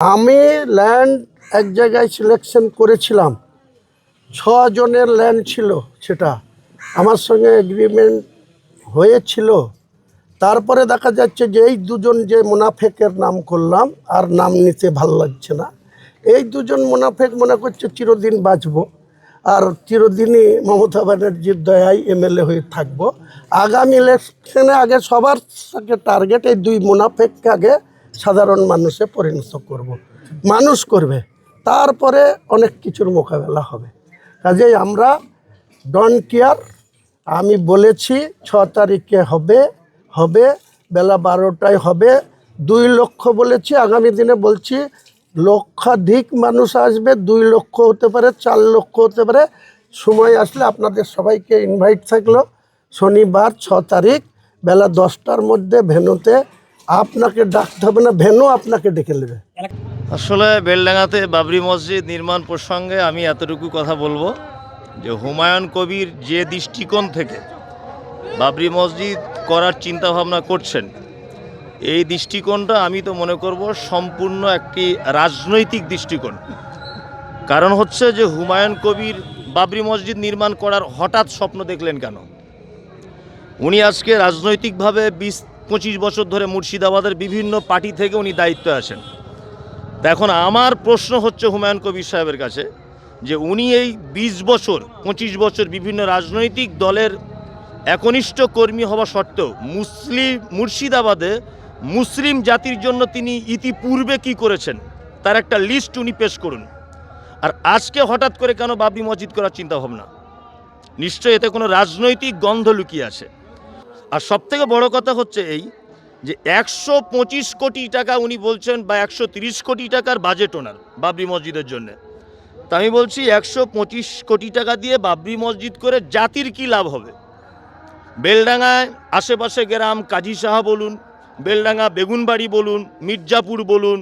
আমি ল্যান্ড এক জায়গায় সিলেকশন করেছিলাম। ছ জনের ল্যান্ড ছিল সেটা। আমার সঙ্গে এগ্রিমেন্ট হয়েছিল। তারপরে দেখা যাচ্ছে যে এই দুজন যে মুনাফেকের নাম করলাম, আর নাম নিতে ভালো লাগছে না। এই দুজন মুনাফেক মনে করছে চিরদিন বাঁচব, আর চিরদিনই মমতা ব্যানার্জির দয়ায় এমএলএ হয়ে থাকব। আগামী ইলেকশনে আগে সবার সাথে টার্গেট এই দুই মুনাফেককে আগে সাধারণ মানুষে পরিণত করব। মানুষ করবে, তারপরে অনেক কিছুর মোকাবেলা হবে কাজেই আমরা ডন কেয়ার আমি বলেছি ছ তারিখে হবে হবে, বেলা বারোটায় হবে, দুই লক্ষ বলেছি, আগামী দিনে বলছি, লক্ষাধিক মানুষ আসবে, দুই লক্ষ হতে পারে, চার লক্ষ হতে পারে সময় আসলে আপনাদের সবাইকে ইনভাইট থাকল, শনিবার ছ তারিখ, বেলা দশটার মধ্যে ভেনুতে আপনাকে ডাকতে হবে না, ভেনু আপনাকে ডেকে নেবে। আসলে বেলডাঙ্গাতে বাবরি মসজিদ নির্মাণ প্রসঙ্গে আমি এতটুকু কথা বলব যে হুমায়ুন কবির যে দৃষ্টিকোণ থেকে বাবরি মসজিদ করার চিন্তা ভাবনা করছেন, এই দৃষ্টিকোণটা আমি তো মনে করব সম্পূর্ণ একটি রাজনৈতিক দৃষ্টিকোণ। কারণ হচ্ছে যে হুমায়ুন কবির বাবরি মসজিদ নির্মাণ করার হঠাৎ স্বপ্ন দেখলেন কেন? উনি আজকে রাজনৈতিকভাবে বিশ পঁচিশ বছর ধরে মুর্শিদাবাদের বিভিন্ন পার্টি থেকে উনি দায়িত্বে আছেন তা এখন আমার প্রশ্ন হচ্ছে হুমায়ুন কবির সাহেবের কাছে যে উনি এই বিশ বছর, পঁচিশ বছর বিভিন্ন রাজনৈতিক দলের একনিষ্ঠ কর্মী হওয়া সত্ত্বেও মুসলিম, মুর্শিদাবাদে মুসলিম জাতির জন্য তিনি ইতিপূর্বে কি করেছেন তার একটা লিস্ট উনি পেশ করুন। আর আজকে হঠাৎ করে কেন বাবরি মসজিদ করার চিন্তা ভাবনা নিশ্চয়ই এতে কোনো রাজনৈতিক গন্ধ লুকিয়ে আছে। আর সবথেকে বড় কথা হচ্ছে এই যে একশো পঁচিশ কোটি টাকা উনি বলছেন বা একশো তিরিশ কোটি টাকার বাজেট ওনার বাবরি মসজিদের জন্যে। তা আমি বলছি একশো পঁচিশ কোটি টাকা দিয়ে বাবরি মসজিদ করে জাতির কি লাভ হবে? বেলডাঙ্গায় আশেপাশে গ্রাম কাজী সাহা বলুন, বেলডাঙ্গা বেগুনবাড়ি বলুন, মির্জাপুর বলুন,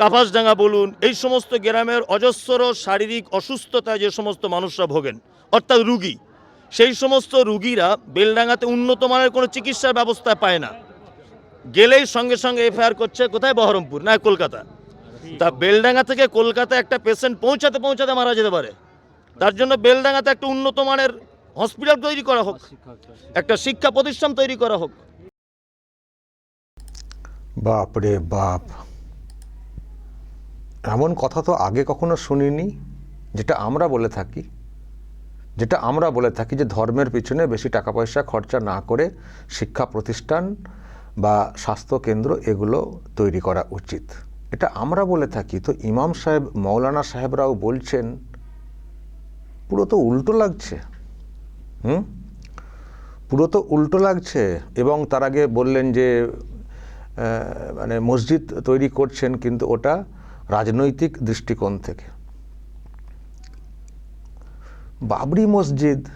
কাপাসডাঙ্গা বলুন, এই সমস্ত গ্রামের অজস্র শারীরিক অসুস্থতায় যে সমস্ত মানুষরা ভোগেন, অর্থাৎ রুগী সেই সমস্ত রুগীরা বেলডাঙ্গাতে উন্নত মানের কোনো চিকিৎসার ব্যবস্থা পায় না। গেলেই সঙ্গে সঙ্গে এফআইআর করছে, কোথায়? বহরমপুর, না কলকাতা। তা বেলডাঙ্গা থেকে কলকাতা একটা পেশেন্ট পৌঁছাতে পৌঁছাতে মারা যেতে পারে। তার জন্য বেলডাঙ্গাতে একটা উন্নত মানের হসপিটাল তৈরি করা হোক, একটা শিক্ষা প্রতিষ্ঠান তৈরি করা হোক। বাপ রে বাপ। এমন কথা তো আগে কখনো শুনিনি, যেটা আমরা বলে থাকি। যেটা আমরা বলে থাকি যে ধর্মের পিছনে বেশি টাকা পয়সা খরচা না করে শিক্ষা প্রতিষ্ঠান বা স্বাস্থ্য কেন্দ্র এগুলো তৈরি করা উচিত। এটা আমরা বলে থাকি। তো ইমাম সাহেব, মৌলানা সাহেবরাও বলছেন, পুরো তো উল্টো লাগছে। হুম? পুরো তো উল্টো লাগছে। এবং তার আগে বললেন যে মানে মসজিদ তৈরি করছেন কিন্তু ওটা রাজনৈতিক দৃষ্টিকোণ থেকে। বাবরি মসজিদ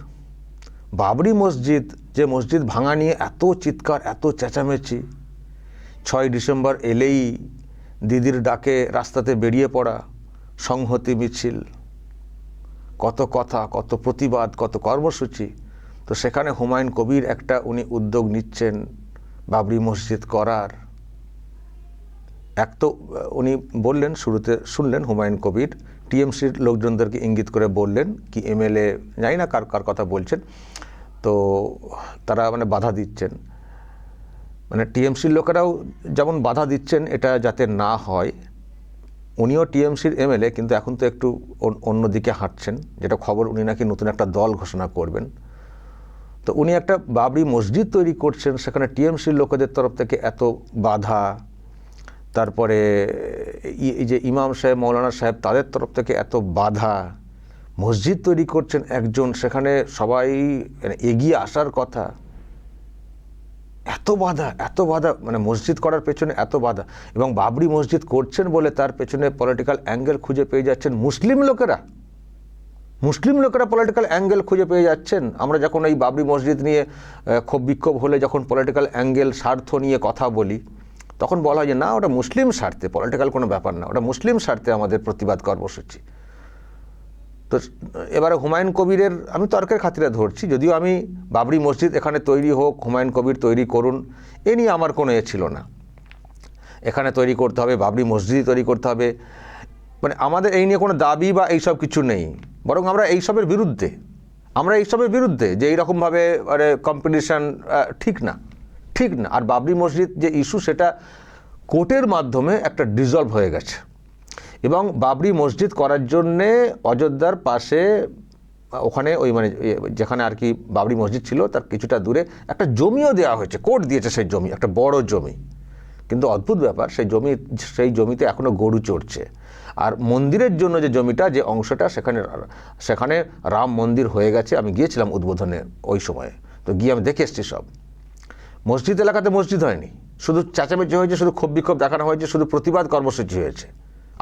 বাবরি মসজিদ, যে মসজিদ ভাঙা নিয়ে এত চিৎকার, এত চেঁচামেচি। ছয় ডিসেম্বর এলেই দিদির ডাকে রাস্তাতে বেরিয়ে পড়া সংহতি মিছিল। কত কথা, কত প্রতিবাদ, কত কর্মসূচি। তো সেখানে হুমায়ুন কবির একটা উনি উদ্যোগ নিচ্ছেন বাবরি মসজিদ করার। এক তো উনি বললেন, শুরুতে শুনলেন হুমায়ুন কবির টিএমসির লোকজনদেরকে ইঙ্গিত করে বললেন কি এমএলএ, জানি না কার কার কথা বলছেন, তো তারা মানে বাধা দিচ্ছেন। মানে টিএমসির লোকেরাও যেমন বাধা দিচ্ছেন এটা যাতে না হয়, উনিও টিএমসির এমএলএ, কিন্তু এখন তো একটু অন- অন্যদিকে হাঁটছেন, যেটা খবর উনি নাকি নতুন একটা দল ঘোষণা করবেন। তো উনি একটা বাবরি মসজিদ তৈরি করছেন, সেখানে টিএমসির লোকেদের তরফ থেকে এত বাধা তারপরে এই যে ইমাম সাহেব, মৌলানা সাহেব, তাদের তরফ থেকে এত বাধা, মসজিদ তৈরি করছেন একজন, সেখানে সবাই মানে এগিয়ে আসার কথা। এত বাধা এত বাধা মানে মসজিদ করার পেছনে এত বাধা। এবং বাবরি মসজিদ করছেন বলে তার পেছনে পলিটিক্যাল অ্যাঙ্গেল খুঁজে পেয়ে যাচ্ছেন মুসলিম লোকেরা। মুসলিম লোকেরা পলিটিক্যাল অ্যাঙ্গেল খুঁজে পেয়ে যাচ্ছেন। আমরা যখন এই বাবরি মসজিদ নিয়ে ক্ষোভ বিক্ষোভ হলে যখন পলিটিক্যাল অ্যাঙ্গেল স্বার্থ নিয়ে কথা বলি তখন বলা হয় যে, না, ওটা মুসলিম স্বার্থে, পলিটিক্যাল কোনো ব্যাপার না, ওটা মুসলিম স্বার্থে আমাদের প্রতিবাদ কর্মসূচি। তো এবারে হুমায়ুন কবিরের, আমি তর্কের খাতিরে ধরছি, যদিও আমি বাবরি মসজিদ এখানে তৈরি হোক, হুমায়ুন কবির তৈরি করুন, এ নিয়ে আমার কোনো এ ছিল না। এখানে তৈরি করতে হবে, বাবরি মসজিদ তৈরি করতে হবে। মানে আমাদের এই নিয়ে কোনো দাবি বা এইসব কিছু নেই, বরং আমরা এইসবের বিরুদ্ধে, আমরা এইসবের বিরুদ্ধে, যে এইরকমভাবে মানে কম্পিটিশান ঠিক না। ঠিক না। আর বাবরি মসজিদ যে ইস্যু সেটা কোর্টের মাধ্যমে একটা ডিজলভ হয়ে গেছে। এবং বাবরি মসজিদ করার জন্যে অযোধ্যার পাশে, ওখানে ওই মানে যেখানে আর কি বাবরি মসজিদ ছিল, তার কিছুটা দূরে একটা জমিও দেওয়া হয়েছে। কোর্ট দিয়েছে সেই জমি, একটা বড় জমি। কিন্তু অদ্ভুত ব্যাপার, সেই জমি, সেই জমিতে এখনও গরু চড়ছে। আর মন্দিরের জন্য যে জমিটা, যে অংশটা, সেখানে সেখানে রাম মন্দির হয়ে গেছে। আমি গিয়েছিলাম উদ্বোধনে ওই সময়ে। তো গিয়ে আমি দেখে এসছি সব। মসজিদ এলাকাতে মসজিদ হয়নি। শুধু চেঁচামেচি হয়েছে, শুধু ক্ষোভ বিক্ষোভ দেখানো হয়েছে, শুধু প্রতিবাদ কর্মসূচি হয়েছে।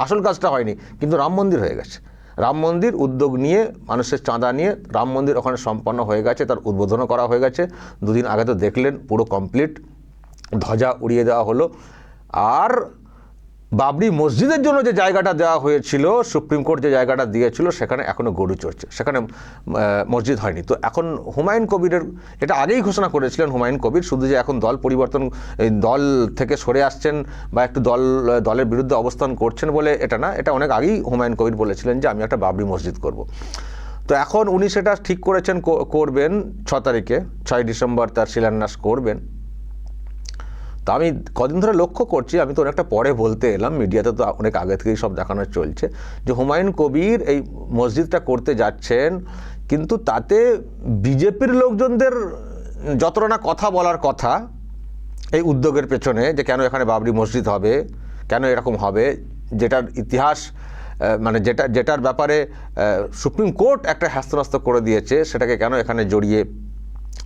আসল কাজটা হয়নি, কিন্তু রাম মন্দির হয়ে গেছে। রাম মন্দির উদ্যোগ নিয়ে, মানুষের চাঁদা নিয়ে, রাম মন্দির ওখানে সম্পন্ন হয়ে গেছে, তার উদ্বোধনও করা হয়ে গেছে। দুদিন আগে তো দেখলেন, পুরো কমপ্লিট ধ্বজা উড়িয়ে দেওয়া হলো। আর বাবরি মসজিদের জন্য যে জায়গাটা দেওয়া হয়েছিল, সুপ্রিম কোর্ট যে জায়গাটা দিয়েছিল, সেখানে এখনও গরু চড়ছে। সেখানে মসজিদ হয়নি। তো এখন হুমায়ুন কবিরের, এটা আগেই ঘোষণা করেছিলেন হুমায়ুন কবির, শুধু যে এখন দল পরিবর্তন দল থেকে সরে আসছেন বা একটু দল, দলের বিরুদ্ধে অবস্থান করছেন বলে এটা না, এটা অনেক আগেই হুমায়ুন কবির বলেছিলেন যে আমি একটা বাবরি মসজিদ করব। তো এখন উনি সেটা ঠিক করেছেন করবেন, ছ তারিখে, ছয় ডিসেম্বর তার শিলান্যাস করবেন। তা আমি কদিন ধরে লক্ষ্য করছি, আমি তো অনেকটা পরে বলতে এলাম, মিডিয়াতে তো অনেক আগে থেকেই সব দেখানো চলছে, যে হুমায়ুন কবির এই মসজিদটা করতে যাচ্ছেন, কিন্তু তাতে বিজেপির লোকজনদের যতটা না কথা বলার কথা, এই উদ্যোগের পেছনে যে কেন এখানে বাবরি মসজিদ হবে, কেন এরকম হবে, যেটার ইতিহাস মানে যেটা, যেটার ব্যাপারে সুপ্রিম কোর্ট একটা হ্যাস্তনাস্ত করে দিয়েছে, সেটাকে কেন এখানে জড়িয়ে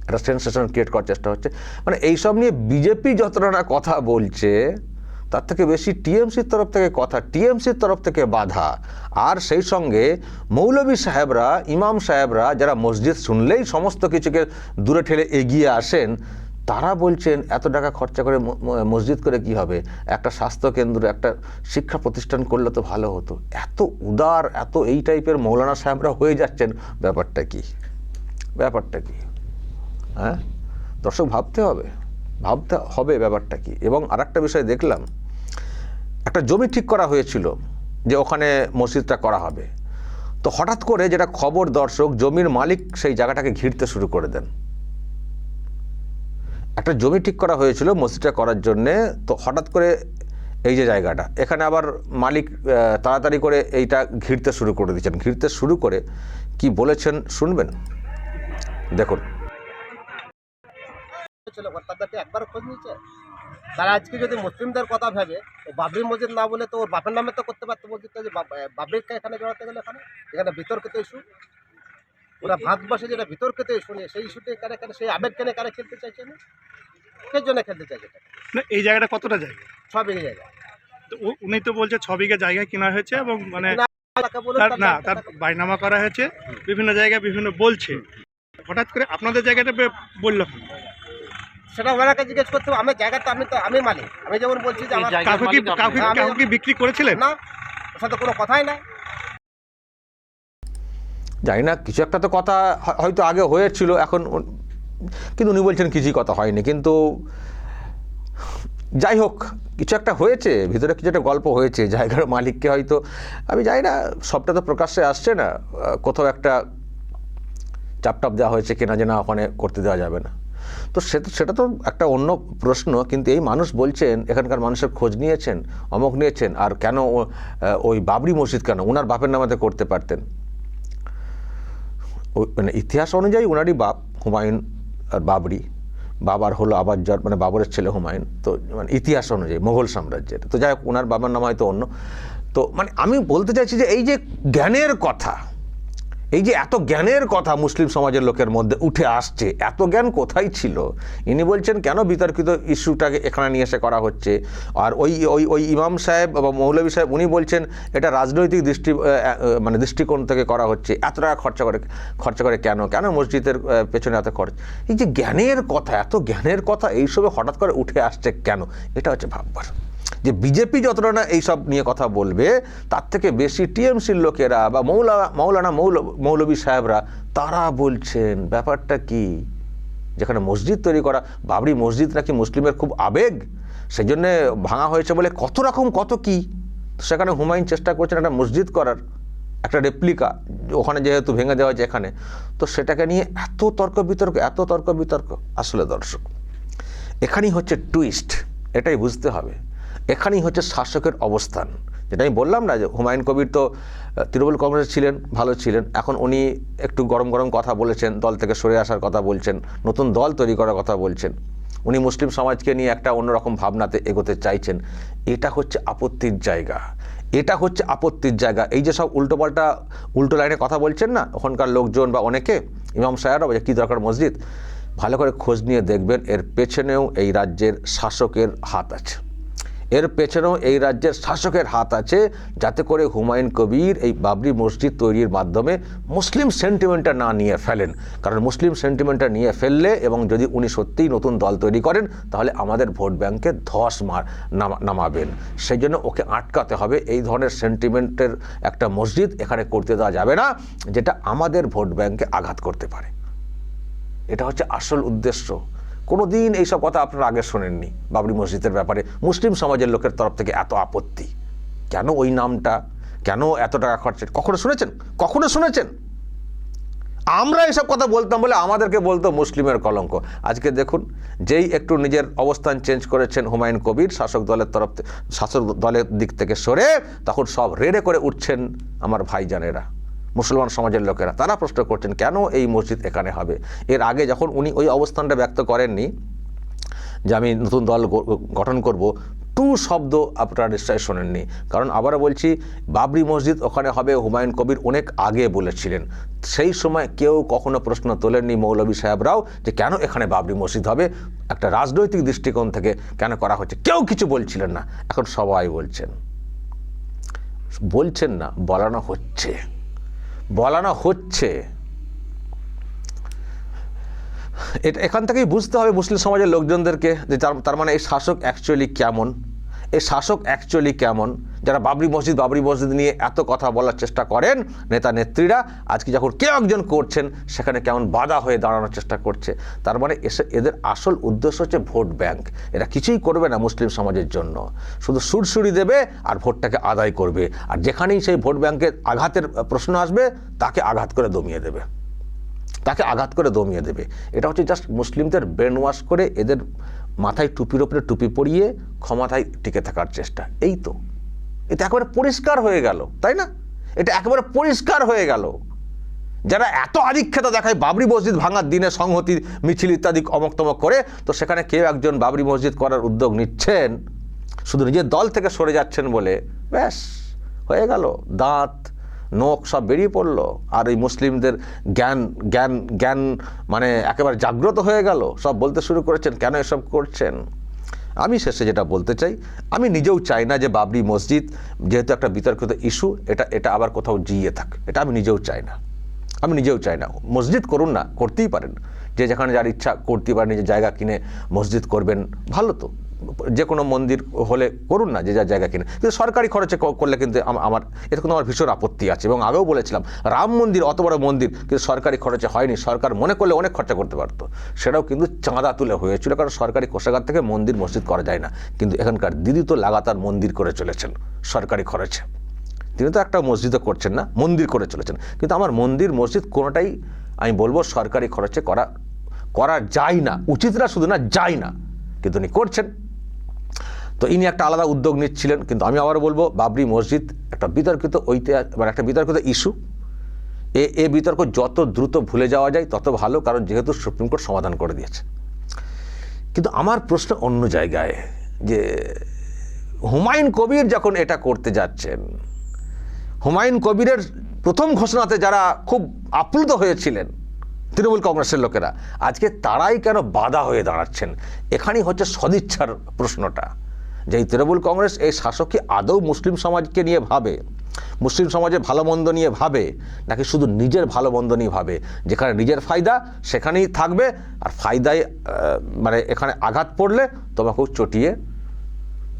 একটা সেন্সেশন ক্রিয়েট করার চেষ্টা হচ্ছে। মানে এইসব নিয়ে বিজেপি যতটা না কথা বলছে, তার থেকে বেশি টিএমসির তরফ থেকে কথা, টিএমসির তরফ থেকে বাধা। আর সেই সঙ্গে মৌলভী সাহেবরা, ইমাম সাহেবরা যারা মসজিদ শুনলেই সমস্ত কিছুকে দূরে ঠেলে এগিয়ে আসেন, তারা বলছেন, এত টাকা খরচা করে মসজিদ করে কি হবে? একটা স্বাস্থ্য কেন্দ্র, একটা শিক্ষা প্রতিষ্ঠান করলে তো ভালো হতো। এত উদার, এত এই টাইপের মৌলানা সাহেবরা হয়ে যাচ্ছেন। ব্যাপারটা কি? ব্যাপারটা কি? হ্যাঁ? দর্শক ভাবতে হবে ভাবতে হবে ব্যাপারটা কি? এবং আরেকটা বিষয় দেখলাম, একটা জমি ঠিক করা হয়েছিল যে ওখানে মসজিদটা করা হবে। তো হঠাৎ করে যেটা খবর দর্শক, জমির মালিক সেই জায়গাটাকে ঘিরতে শুরু করে দেন। একটা জমি ঠিক করা হয়েছিল মসজিদটা করার জন্যে, তো হঠাৎ করে এই যে জায়গাটা, এখানে আবার মালিক তাড়াতাড়ি করে এইটা ঘিরতে শুরু করে দিচ্ছেন ঘিরতে শুরু করে কি বলেছেন শুনবেন? দেখুন। ছিল তাদেরকে একবারও খোঁজ নিয়েছে? তারা আজকে যদি মুসলিমদের কথা ভেবে ও বাবরি মসজিদ না বলে তো ওর বাপের নামে তো করতে পারতো মসজিদটা যে বাব- বাবরিকে এখানে জড়াতে গেলে এখানে? এখানে বিতর্কিত ইস্যু ওরা ভারতবর্ষে যেটা বিতর্কিত ইস্যু নিয়ে সেই ইস্যুতে কারে কারে সেই আবেগ কেনে কারে খেলতে চাইছে না? কে জন্য খেলতে চাইছে না এই জায়গাটা কতটা জায়গা? ছ বিঘে জায়গা। উনি তো বলছে ছ বিঘা জায়গা কেনা হয়েছে এবং মানে না, তার বাইনামা করা হয়েছে বিভিন্ন জায়গায় বিভিন্ন বলছে। হঠাৎ করে আপনাদের জায়গাটা বে- বলল কেন? সেটা ওনাকে জিজ্ঞেস করতে হবে। আমার জায়গাটা আমি তো আমি মালিক। আমি যেমন বলছি যে আমার কাউকে কি কাউকে আমি- কাউকে কি বিক্রি করেছিলেন? না ওর সাথে কোনো কথাই নাই। জানি না কিছু একটা তো কথা হয়তো আগে হয়েছিল এখন কিন্তু উনি বলছেন কিছুই কথা হয়নি। কিন্তু যাই হোক কিছু একটা হয়েছে ভিতরে কিছু একটা গল্প হয়েছে জায়গার মালিককে হয়তো আমি জানি না সবটা তো প্রকাশ্যে আসছে না। কোথাও একটা চাপটাপ দেওয়া হয়েছে কিনা যে না ওখানে করতে দেওয়া যাবে না। তো সেটা সেটা তো একটা অন্য প্রশ্ন, কিন্তু এই মানুষ বলছেন, এখানকার মানুষের খোঁজ নিয়েছেন, অমক নিয়েছেন, আর কেন ওই বাবরি মসজিদ কেন ওনার বাপের নামাতে করতে পারতেন? মানে ইতিহাস অনুযায়ী ওনারই বাপ হুমায়ুন আর বাবরি। বাবার হলো আবার যার মানে বাবরের ছেলে হুমায়ুন। তো মানে ইতিহাস অনুযায়ী মোগল সাম্রাজ্যের। তো যাই হোক ওনার বাবার নাম হয়তো অন্য। তো মানে আমি বলতে চাইছি যে এই যে জ্ঞানের কথা এই যে এত জ্ঞানের কথা মুসলিম সমাজের লোকের মধ্যে উঠে আসছে, এত জ্ঞান কোথায় ছিল? ইনি বলছেন, কেন বিতর্কিত ইস্যুটাকে এখানে নিয়ে এসে করা হচ্ছে? আর ওই ওই ওই ইমাম সাহেব বা মৌলভী সাহেব, উনি বলছেন, এটা রাজনৈতিক দৃষ্টি মানে দৃষ্টিকোণ থেকে করা হচ্ছে। এত টাকা খরচা করে খরচা করে কেন? কেন মসজিদের পেছনে এত খরচ? এই যে জ্ঞানের কথা, এত জ্ঞানের কথা, এইসবে হঠাৎ করে উঠে আসছে কেন? এটা হচ্ছে ভাববার। যে বিজেপি যতটা না এইসব নিয়ে কথা বলবে, তার থেকে বেশি টিএমসির লোকেরা বা মৌলা, মৌলানা মৌল মৌলবী সাহেবরা তারা বলছেন। ব্যাপারটা কি? যেখানে মসজিদ তৈরি করা, বাবরি মসজিদ নাকি মুসলিমের খুব আবেগ? সেই জন্যে ভাঙা হয়েছে বলে কত রকম কত কি? সেখানে হুমায়ুন চেষ্টা করছেন একটা মসজিদ করার, একটা রেপ্লিকা ওখানে যেহেতু ভেঙে দেওয়া হয়েছে এখানে। তো সেটাকে নিয়ে এত তর্ক বিতর্ক এত তর্ক বিতর্ক আসলে দর্শক, এখানেই হচ্ছে টুইস্ট এটাই বুঝতে হবে। এখানেই হচ্ছে শাসকের অবস্থান। যেটা আমি বললাম না যে হুমায়ুন কবির তো তৃণমূল কংগ্রেস ছিলেন, ভালো ছিলেন। এখন উনি একটু গরম গরম কথা বলেছেন, দল থেকে সরে আসার কথা বলছেন, নতুন দল তৈরি করার কথা বলছেন। উনি মুসলিম সমাজকে নিয়ে একটা অন্যরকম ভাবনাতে এগোতে চাইছেন। এটা হচ্ছে আপত্তির জায়গা। এটা হচ্ছে আপত্তির জায়গা। এই যে সব উল্টোপাল্টা, উল্টো লাইনে কথা বলছেন না, ওখানকার লোকজন বা অনেকে, ইমাম সাহেবরা যে কী দরকার মসজিদ? ভালো করে খোঁজ নিয়ে দেখবেন, এর পেছনেও এই রাজ্যের শাসকের হাত আছে। এর পেছনেও এই রাজ্যের শাসকের হাত আছে, যাতে করে হুমায়ুন কবির এই বাবরি মসজিদ তৈরির মাধ্যমে মুসলিম সেন্টিমেন্টটা না নিয়ে ফেলেন। কারণ মুসলিম সেন্টিমেন্টটা নিয়ে ফেললে এবং যদি উনি সত্যিই নতুন দল তৈরি করেন, তাহলে আমাদের ভোট ব্যাংকে ধস মার নামা- নামাবেন। সেই জন্য ওকে আটকাতে হবে। এই ধরনের সেন্টিমেন্টের একটা মসজিদ এখানে করতে দেওয়া যাবে না, যেটা আমাদের ভোট ব্যাংকে আঘাত করতে পারে। এটা হচ্ছে আসল উদ্দেশ্য। কোনো দিন এইসব কথা আপনারা আগে শোনেননি বাবরি মসজিদের ব্যাপারে। মুসলিম সমাজের লোকের তরফ থেকে এত আপত্তি। কেন ওই নামটা? কেন এত টাকা খরচা? কখনো শুনেছেন? কখনো শুনেছেন? আমরা এসব কথা বলতাম বলে আমাদেরকে বলতো মুসলিমের কলঙ্ক। আজকে দেখুন, যেই একটু নিজের অবস্থান চেঞ্জ করেছেন হুমায়ুন কবির, শাসক দলের তরফ শাসক দলের দিক থেকে সরে, তখন সব রেড়ে করে উঠছেন আমার ভাইজানেরা। মুসলমান সমাজের লোকেরা। তারা প্রশ্ন করছেন, কেন এই মসজিদ এখানে হবে? এর আগে যখন উনি ওই অবস্থানটা ব্যক্ত করেননি, যে আমি নতুন দল গঠন করব, টু শব্দ আপনারা নিশ্চয়ই শোনেননি। কারণ আবারও বলছি, বাবরি মসজিদ ওখানে হবে, হুমায়ুন কবির অনেক আগে বলেছিলেন। সেই সময় কেউ কখনো প্রশ্ন তোলেননি মৌলভী সাহেবরাও, যে কেন এখানে বাবরি মসজিদ হবে? একটা রাজনৈতিক দৃষ্টিকোণ থেকে কেন করা হচ্ছে? কেউ কিছু বলছিলেন না। এখন সবাই বলছেন। বলছেন না, বলানো হচ্ছে। বলানো হচ্ছে। এটা এখান থেকেই বুঝতে হবে মুসলিম সমাজের লোকজনদেরকে যে তার তার মানে এই শাসক অ্যাকচুয়ালি কেমন। এই শাসক অ্যাকচুয়ালি কেমন? যারা বাবরি মসজিদ বাবরি মসজিদ নিয়ে এত কথা বলার চেষ্টা করেন, নেতা নেত্রীরা, আজকে যখন কেউ একজন করছেন, সেখানে কেমন বাধা হয়ে দাঁড়ানোর চেষ্টা করছে। তার মানে এসে এদের আসল উদ্দেশ্য হচ্ছে ভোট ব্যাংক। এরা কিছুই করবে না মুসলিম সমাজের জন্য। শুধু সুরসুরি দেবে আর ভোটটাকে আদায় করবে। আর যেখানেই সেই ভোট ব্যাংকের আঘাতের প্রশ্ন আসবে, তাকে আঘাত করে দমিয়ে দেবে। তাকে আঘাত করে দমিয়ে দেবে। এটা হচ্ছে জাস্ট মুসলিমদের ব্রেন ওয়াশ করে এদের মাথায় টুপির ওপরে টুপি পরিয়ে ক্ষমতায় টিকে থাকার চেষ্টা। এই তো। এটা একেবারে পরিষ্কার হয়ে গেল, তাই না? এটা একেবারে পরিষ্কার হয়ে গেল। যারা এত আধিক্ষেতা দেখায় বাবরি মসজিদ ভাঙার দিনে সংহতি, মিছিল ইত্যাদি অমক তমক করে, তো সেখানে কেউ একজন বাবরি মসজিদ করার উদ্যোগ নিচ্ছেন। শুধু নিজের দল থেকে সরে যাচ্ছেন বলে, ব্যাস, হয়ে গেল। দাঁত নখ সব বেরিয়ে পড়ল আর এই মুসলিমদের জ্ঞান জ্ঞান জ্ঞান মানে একেবারে জাগ্রত হয়ে গেল। সব বলতে শুরু করেছেন, কেন এসব করছেন? আমি শেষে যেটা বলতে চাই, আমি নিজেও চাই না যে বাবরি মসজিদ যেহেতু একটা বিতর্কিত ইস্যু, এটা এটা আবার কোথাও জিয়ে থাক। এটা আমি নিজেও চাই না। আমি নিজেও চাই না। মসজিদ করুন না, করতেই পারেন। যে যেখানে যার ইচ্ছা করতে পারেন, নিজের জায়গা কিনে মসজিদ করবেন, ভালো তো। যে কোনো মন্দির হলে করুন না, যে যার জায়গা কিনে কিন্তু সরকারি খরচে করলে কিন্তু আমার, এতে কিন্তু আমার ভীষণ আপত্তি আছে। এবং আগেও বলেছিলাম, রাম মন্দির অত বড় মন্দির কিন্তু সরকারি খরচে হয়নি। সরকার মনে করলে অনেক খরচা করতে পারতো। সেটাও কিন্তু চাঁদা তুলে হয়েছিল, কারণ সরকারি কোষাগার থেকে মন্দির মসজিদ করা যায় না। কিন্তু এখানকার দিদি তো লাগাতার মন্দির করে চলেছেন, সরকারি খরচে। তিনি তো একটা মসজিদও করছেন না, মন্দির করে চলেছেন। কিন্তু আমার মন্দির, মসজিদ কোনোটাই আমি বলব সরকারি খরচে করা করা যায় না। উচিতরা শুধু না, যায় না। কিন্তু উনি করছেন। তো ইনি একটা আলাদা উদ্যোগ নিচ্ছিলেন, কিন্তু আমি আবার বলব, বাবরি মসজিদ একটা বিতর্কিত ঐতিহাসিক মানে একটা বিতর্কিত ইস্যু। এ এ বিতর্ক যত দ্রুত ভুলে যাওয়া যায়, তত ভালো, কারণ যেহেতু সুপ্রিম কোর্ট সমাধান করে দিয়েছে। কিন্তু আমার প্রশ্ন অন্য জায়গায়, যে হুমায়ুন কবির যখন এটা করতে যাচ্ছেন, হুমায়ুন কবিরের প্রথম ঘোষণাতে যারা খুব আপ্লুত হয়েছিলেন তৃণমূল কংগ্রেসের লোকেরা, আজকে তারাই কেন বাধা হয়ে দাঁড়াচ্ছেন? এখানেই হচ্ছে সদিচ্ছার প্রশ্নটা। যে এই তৃণমূল কংগ্রেস এই শাসক কি আদৌ মুসলিম সমাজকে নিয়ে ভাবে? মুসলিম সমাজের ভালো মন্দ নিয়ে ভাবে? নাকি শুধু নিজের ভালো মন্দ নিয়ে ভাবে? যেখানে নিজের ফায়দা, সেখানেই থাকবে। আর ফায়দায় মানে এখানে আঘাত পড়লে তোমাকেও চটিয়ে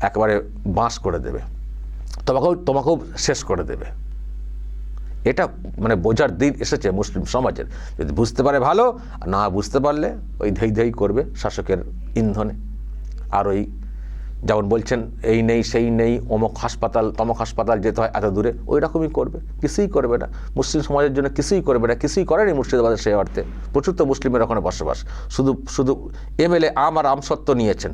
একেবারে বাঁশ করে দেবে। তোমাকেও তোমাকেও শেষ করে দেবে। এটা মানে বোঝার দিন এসেছে মুসলিম সমাজের। যদি বুঝতে পারে ভালো না বুঝতে পারলে ওই ধেই ধেই করবে শাসকের ইন্ধনে। আর ওই যেমন বলছেন, এই নেই, সেই নেই, অমুক হাসপাতাল, তমক হাসপাতাল যেতে হয় এত দূরে, ওই রকমই করবে, কিছুই করবে না। মুসলিম সমাজের জন্য কিছুই করবে না, কিছুই করেনি মুর্শিদাবাদের সেই অর্থে। প্রচুর তো মুসলিমের ওখানে বসবাস। শুধু শুধু এমএলএ আম আর আমসত্ব নিয়েছেন।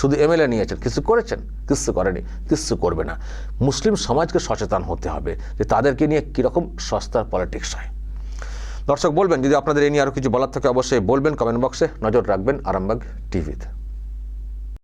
শুধু এমএলএ নিয়েছেন, কিছু করেছেন, কিছু করেনি, কিছু করবে না। মুসলিম সমাজকে সচেতন হতে হবে যে তাদেরকে নিয়ে কীরকম সস্তার পলিটিক্স হয়। দর্শক বলবেন, যদি আপনাদের এই নিয়ে আরও কিছু বলার থাকে অবশ্যই বলবেন, কমেন্ট বক্সে নজর রাখবেন আরামবাগ টিভিতে।